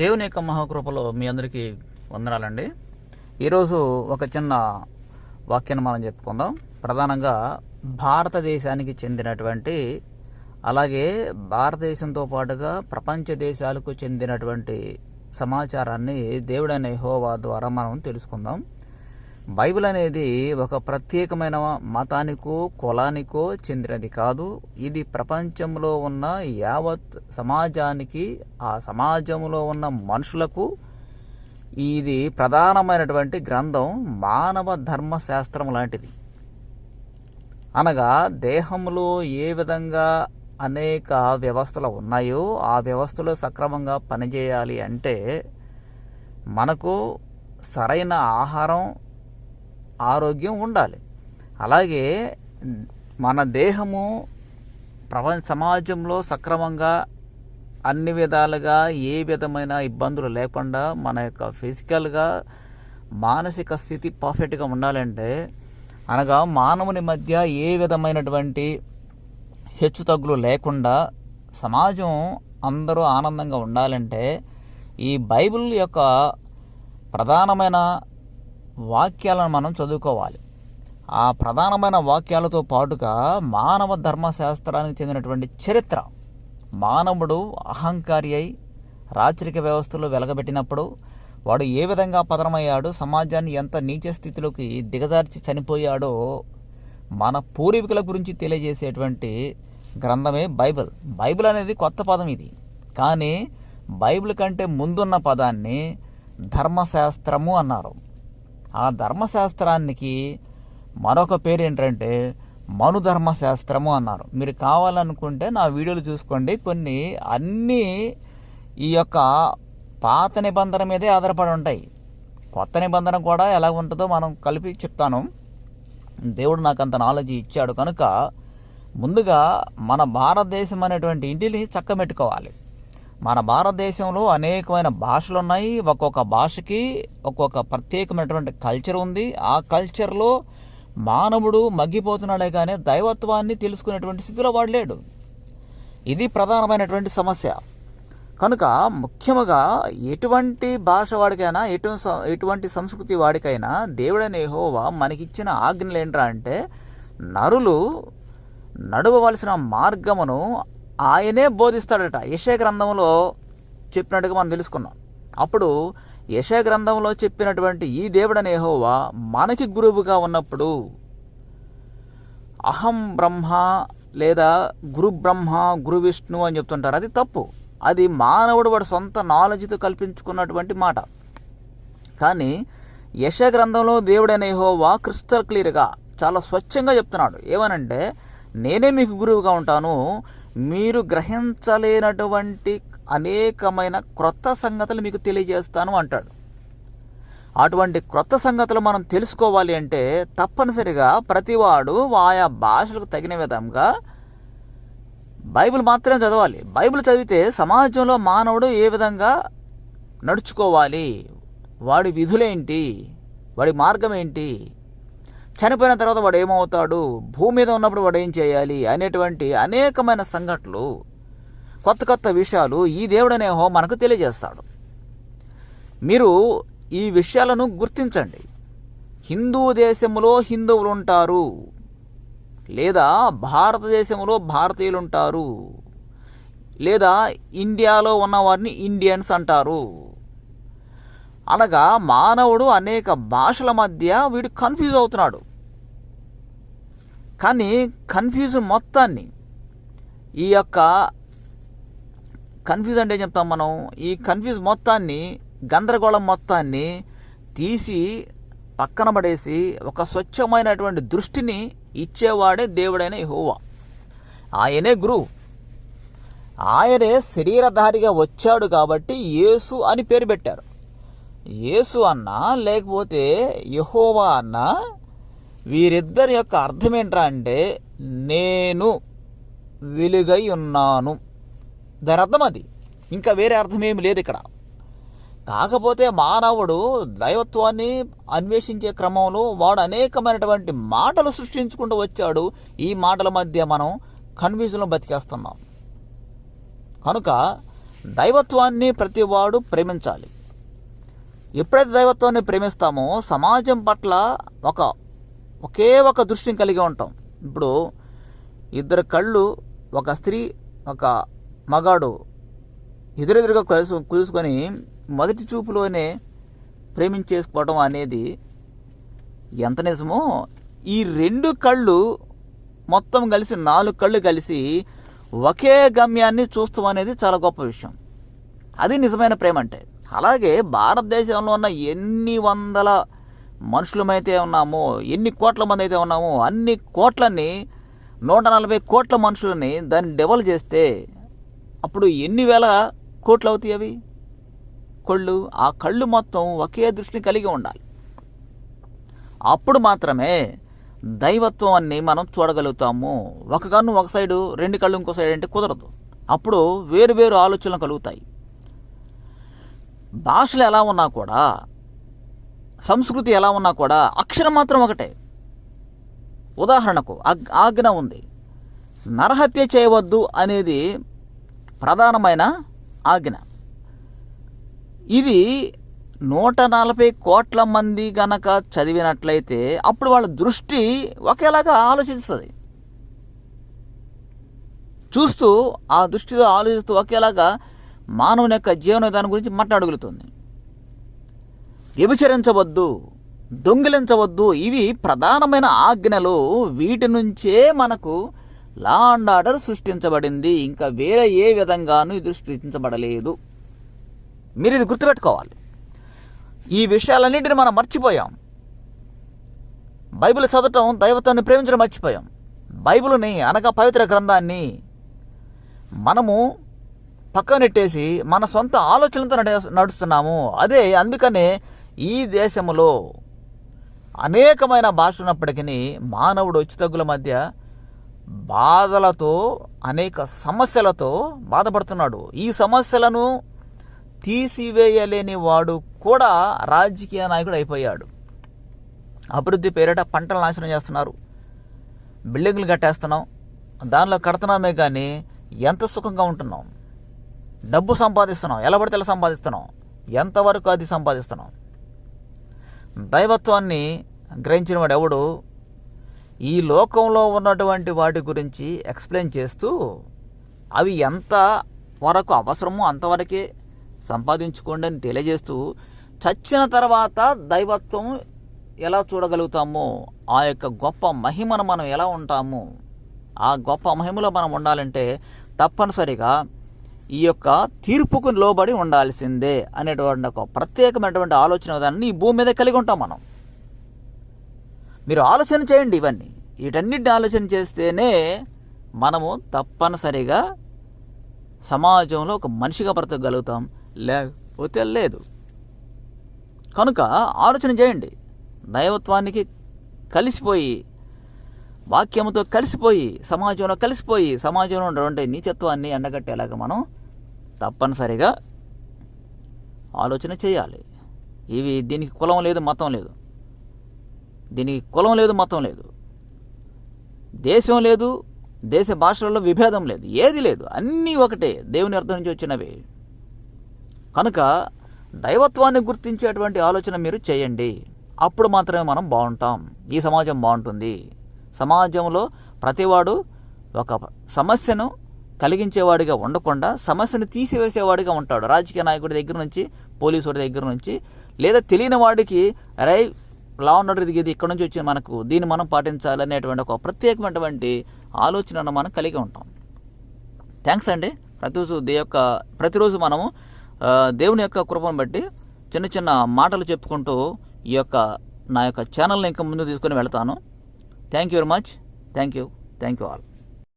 దేవుని యొక్క మహాకృపలో మీ అందరికీ వందనాలండి. ఈరోజు ఒక చిన్న వాక్యాన్ని మనం చెప్పుకుందాం. ప్రధానంగా భారతదేశానికి చెందినటువంటి అలాగే భారతదేశంతో పాటుగా ప్రపంచ దేశాలకు చెందినటువంటి సమాచారాన్ని దేవుడైన హోవా ద్వారా మనం తెలుసుకుందాం. బైబిల్ అనేది ఒక ప్రత్యేకమైన మతానికో కులానికో చెందినది కాదు. ఇది ప్రపంచంలో ఉన్న యావత్ సమాజానికి ఆ సమాజంలో ఉన్న మనుషులకు ఇది ప్రధానమైనటువంటి గ్రంథం మానవ ధర్మశాస్త్రం లాంటిది. అనగా దేహంలో ఏ విధంగా అనేక వ్యవస్థలు ఉన్నాయో ఆ వ్యవస్థలు సక్రమంగా పనిచేయాలి అంటే మనకు సరైన ఆహారం ఆరోగ్యం ఉండాలి. అలాగే మన దేహము ప్రపంచ సమాజంలో సక్రమంగా అన్ని విధాలుగా ఏ విధమైన ఇబ్బందులు లేకుండా మన యొక్క ఫిజికల్గా మానసిక స్థితి పర్ఫెక్ట్గా ఉండాలంటే అనగా మానవుని మధ్య ఏ విధమైనటువంటి హెచ్చుతగ్గులు లేకుండా సమాజం అందరూ ఆనందంగా ఉండాలంటే ఈ బైబిల్ యొక్క ప్రధానమైన వాక్యాలను మనం చదువుకోవాలి. ఆ ప్రధానమైన వాక్యాలతో పాటుగా మానవ ధర్మశాస్త్రానికి చెందినటువంటి చరిత్ర. మానవుడు అహంకారి అయి రాచరిక వ్యవస్థలో వెలగబెట్టినప్పుడు వాడు ఏ విధంగా పతనమయ్యాడు సమాజాన్ని ఎంత నీచ స్థితిలోకి దిగజార్చి చనిపోయాడో మన పూర్వీకుల గురించి తెలియజేసేటువంటి గ్రంథమే బైబిల్. బైబిల్ అనేది కొత్త పదం ఇది. కానీ బైబిల్ కంటే ముందున్న పదాన్ని ధర్మశాస్త్రము అన్నారు. ఆ ధర్మశాస్త్రానికి మరొక పేరు ఏంటంటే మనుధర్మశాస్త్రము అన్నారు. మీరు కావాలనుకుంటే నా వీడియోలు చూసుకోండి. కొన్ని అన్నీ ఈ యొక్క పాత నిబంధన మీదే ఆధారపడి ఉంటాయి. కొత్త నిబంధన కూడా ఎలా ఉంటుందో మనం కలిపి చెప్తాను. దేవుడు నాకు అంత నాలెడ్జ్ ఇచ్చాడు. కనుక ముందుగా మన భారతదేశం అనేటువంటి ఇంటిని చక్కబెట్టుకోవాలి. మన భారతదేశంలో అనేకమైన భాషలు ఉన్నాయి ఒక్కొక్క భాషకి ఒక్కొక్క ప్రత్యేకమైనటువంటి కల్చర్ ఉంది. ఆ కల్చర్లో మానవుడు మగ్గిపోతున్నాడే కానీ దైవత్వాన్ని తెలుసుకునేటువంటి స్థితిలో వాడు లేడు. ఇది ప్రధానమైనటువంటి సమస్య. కనుక ముఖ్యముగా ఎటువంటి భాష వాడికైనా ఎటు ఎటువంటి సంస్కృతి వాడికైనా దేవుడనే హోవా మనకిచ్చిన ఆజ్ఞలు ఏంట్రా అంటే నరులు నడవవలసిన మార్గమును ఆయనే బోధిస్తాడట. యశయ గ్రంథంలో చెప్పినట్టుగా మనం తెలుసుకున్నాం. అప్పుడు యశయ గ్రంథంలో చెప్పినటువంటి ఈ దేవుడనే యెహోవా మనకి గురువుగా ఉన్నప్పుడు అహం బ్రహ్మ లేదా గురు బ్రహ్మ గురు విష్ణు అని చెప్తుంటారు. అది తప్పు. అది మానవుడు వాడు సొంత నాలెడ్జ్తో కల్పించుకున్నటువంటి మాట. కానీ యశ గ్రంథంలో దేవుడైన యెహోవా క్రిస్టల్ క్లియర్గా చాలా స్వచ్ఛంగా చెప్తున్నాడు. ఏమనంటే నేనే మీకు గురువుగా ఉంటాను. మీరు గ్రహించలేనటువంటి అనేకమైన క్రొత్త సంగతులు మీకు తెలియజేస్తాను అంటాడు. అటువంటి క్రొత్త సంగతులు మనం తెలుసుకోవాలి అంటే తప్పనిసరిగా ప్రతివాడు ఆయా భాషలకు తగిన విధంగా బైబిల్ మాత్రమే చదవాలి. బైబిల్ చదివితే సమాజంలో మానవుడు ఏ విధంగా నడుచుకోవాలి? వాడి విధులేంటి? వాడి మార్గం ఏంటి చనిపోయిన తర్వాత వాడు ఏమవుతాడు? భూమి మీద ఉన్నప్పుడు వాడు ఏం చేయాలి? అనేటువంటి అనేకమైన సంఘటనలు కొత్త కొత్త విషయాలు ఈ దేవుడనేహో మనకు తెలియజేస్తాడు. మీరు ఈ విషయాలను గుర్తించండి. హిందూ దేశంలో హిందువులు ఉంటారు. లేదా భారతదేశంలో భారతీయులు ఉంటారు. లేదా ఇండియాలో ఉన్నవారిని ఇండియన్స్ అంటారు. అనగా మానవుడు అనేక భాషల మధ్య వీడు కన్ఫ్యూజ్ అవుతున్నాడు. కానీ కన్ఫ్యూజ్ మొత్తాన్ని ఈ యొక్క కన్ఫ్యూజ్ అంటే ఏం చెప్తాం మనం? ఈ కన్ఫ్యూజ్ మొత్తాన్ని గందరగోళం మొత్తాన్ని తీసి పక్కన పడేసి ఒక స్వచ్ఛమైనటువంటి దృష్టిని ఇచ్చేవాడే దేవుడైన యహోవా. ఆయనే గురువు. ఆయనే శరీరధారిగా వచ్చాడు కాబట్టి యేసు అని పేరు పెట్టారు. యేసు అన్నా లేకపోతే యహోవా అన్నా వీరిద్దరి యొక్క అర్థం ఏంట్రా అంటే నేను వెలుగై ఉన్నాను. దాని అర్థం అది. ఇంకా వేరే అర్థం ఏమి లేదు ఇక్కడ. కాకపోతే మానవుడు దైవత్వాన్ని అన్వేషించే క్రమంలో వాడు అనేకమైనటువంటి మాటలు సృష్టించుకుంటూ వచ్చాడు. ఈ మాటల మధ్య మనం కన్ఫ్యూజన్లో బతికేస్తున్నాం. కనుక దైవత్వాన్ని ప్రతివాడు ప్రేమించాలి. ఎప్పుడైతే దైవత్వాన్ని ప్రేమిస్తామో సమాజం పట్ల ఒక ఒకే ఒక దృష్టిని కలిగి ఉంటాం. ఇప్పుడు ఇద్దరు కళ్ళు ఒక స్త్రీ ఒక మగాడు ఎదురెదురుగా కలుసు కూసుకొని మొదటి చూపులోనే ప్రేమించేసుకోవడం అనేది ఎంత నిజమో ఈ రెండు కళ్ళు మొత్తం కలిసి నాలుగు కళ్ళు కలిసి ఒకే గమ్యాన్ని చూస్తాం అనేది చాలా గొప్ప విషయం. అది నిజమైన ప్రేమ అంటే. అలాగే భారతదేశంలో ఉన్న ఎన్ని వందల మనుషులమైతే ఉన్నామో ఎన్ని కోట్ల మంది అయితే ఉన్నామో అన్ని కోట్లని నూట నలభై కోట్ల మనుషులని దాన్ని డెవల్ చేస్తే అప్పుడు ఎన్ని వేల కోట్లు అవుతాయి అవి? కళ్ళు ఆ కళ్ళు మొత్తం ఒకే దృష్టిని కలిగి ఉండాలి. అప్పుడు మాత్రమే దైవత్వాన్ని మనం చూడగలుగుతాము. ఒక కన్ను ఒక సైడు రెండు కళ్ళు ఇంకో సైడ్ అంటే కుదరదు. అప్పుడు వేరు వేరు ఆలోచనలు కలుగుతాయి. భాషలు ఎలా ఉన్నా కూడా సంస్కృతి ఎలా ఉన్నా కూడా అక్షరం మాత్రం ఒకటే. ఉదాహరణకు ఆగ్- ఆజ్ఞ ఉంది. నరహత్య చేయవద్దు అనేది ప్రధానమైన ఆజ్ఞ. ఇది నూట నలభై కోట్ల మంది గనక చదివినట్లయితే అప్పుడు వాళ్ళ దృష్టి ఒకేలాగా ఆలోచిస్తుంది. చూస్తూ ఆ దృష్టిలో ఆలోచిస్తూ ఒకేలాగా మానవుని యొక్క జీవన విధానం గురించి మాట్లాడగలుగుతుంది. వ్యభిచరించవద్దు దొంగిలించవద్దు ఇవి ప్రధానమైన ఆజ్ఞలు. వీటి నుంచే మనకు లా అండ్ ఆర్డర్ సృష్టించబడింది. ఇంకా వేరే ఏ విధంగానూ ఇది సృష్టించబడలేదు. మీరు ఇది గుర్తుపెట్టుకోవాలి. ఈ విషయాలన్నింటిని మనం మర్చిపోయాం. బైబిల్ చదవటం దైవతాన్ని ప్రేమించడం మర్చిపోయాం. బైబిల్ని అనగా పవిత్ర గ్రంథాన్ని మనము పక్కనెట్టేసి మన సొంత ఆలోచనలతో నడే- నడుస్తున్నాము. అదే అందుకనే ఈ దేశంలో అనేకమైన భాషలు ఉన్నప్పటికీ మానవుడు హెచ్చుతగ్గుల మధ్య బాధలతో అనేక సమస్యలతో బాధపడుతున్నాడు. ఈ సమస్యలను తీసివేయలేని వాడు కూడా రాజకీయ నాయకుడు అయిపోయాడు. అభివృద్ధి పేరిట పంటలు నాశనం చేస్తున్నారు. బిల్డింగ్లు కట్టేస్తున్నాం. దానిలో కడుతున్నామే కానీ ఎంత సుఖంగా ఉంటున్నాం? డబ్బు సంపాదిస్తున్నాం ఎలా పడితే ఎలా సంపాదిస్తున్నాం ఎంతవరకు అది సంపాదిస్తున్నాం దైవత్వాన్ని గ్రహించిన వాడు ఎవడు? ఈ లోకంలో ఉన్నటువంటి వాటి గురించి ఎక్స్ప్లెయిన్ చేస్తూ అవి ఎంత వరకు అవసరమో అంతవరకే సంపాదించుకోండి అని తెలియజేస్తూ చచ్చిన తర్వాత దైవత్వం ఎలా చూడగలుగుతామో? ఆ యొక్క గొప్ప మహిమను మనం ఎలా ఉంటాము? ఆ గొప్ప మహిమలో మనం ఉండాలంటే తప్పనిసరిగా ఈ యొక్క తీర్పుకు లోబడి ఉండాల్సిందే అనేటువంటి ఒక ప్రత్యేకమైనటువంటి ఆలోచన విధానాన్ని ఈ భూమి మీద కలిగి ఉంటాం మనం. మీరు ఆలోచన చేయండి ఇవన్నీ. వీటన్నిటిని ఆలోచన చేస్తేనే మనము తప్పనిసరిగా సమాజంలో ఒక మనిషిగా బ్రతకగలుగుతాం. లేకపోతే లేదు. కనుక ఆలోచన చేయండి. దైవత్వానికి కలిసిపోయి వాక్యముతో కలిసిపోయి సమాజంలో కలిసిపోయి సమాజంలో ఉన్నటువంటి నీచత్వాన్ని ఎండగట్టేలాగా మనం తప్పనిసరిగా ఆలోచన చేయాలి. ఇవి దీనికి కులం లేదు మతం లేదు. దీనికి కులం లేదు మతం లేదు. దేశం లేదు దేశ భాషలలో విభేదం లేదు ఏది లేదు. అన్నీ ఒకటే దేవుని అర్థం నుంచి వచ్చినవి. కనుక దైవత్వాన్ని గుర్తించేటువంటి ఆలోచన మీరు చేయండి. అప్పుడు మాత్రమే మనం బాగుంటాం. ఈ సమాజం బాగుంటుంది. సమాజంలో ప్రతివాడు ఒక సమస్యను కలిగించేవాడిగా ఉండకుండా సమస్యను తీసివేసేవాడిగా ఉంటాడు. రాజకీయ నాయకుడి దగ్గర నుంచి పోలీసు వాడి దగ్గర నుంచి లేదా తెలియని వాడికి రై లా ఉండదు ఇది ఇక్కడ నుంచి వచ్చి మనకు దీన్ని మనం పాటించాలి అనేటువంటి ఒక ప్రత్యేకమైనటువంటి ఆలోచనను మనం కలిగి ఉంటాం. థ్యాంక్స్ అండి. ప్రతిరోజు దే యొక్క ప్రతిరోజు మనము దేవుని యొక్క కృపను బట్టి చిన్న చిన్న మాటలు చెప్పుకుంటూ ఈ యొక్క నా యొక్క ఛానల్ని ఇంకా ముందు తీసుకొని వెళ్తాను. Thank you very much. Thank you. Thank you all.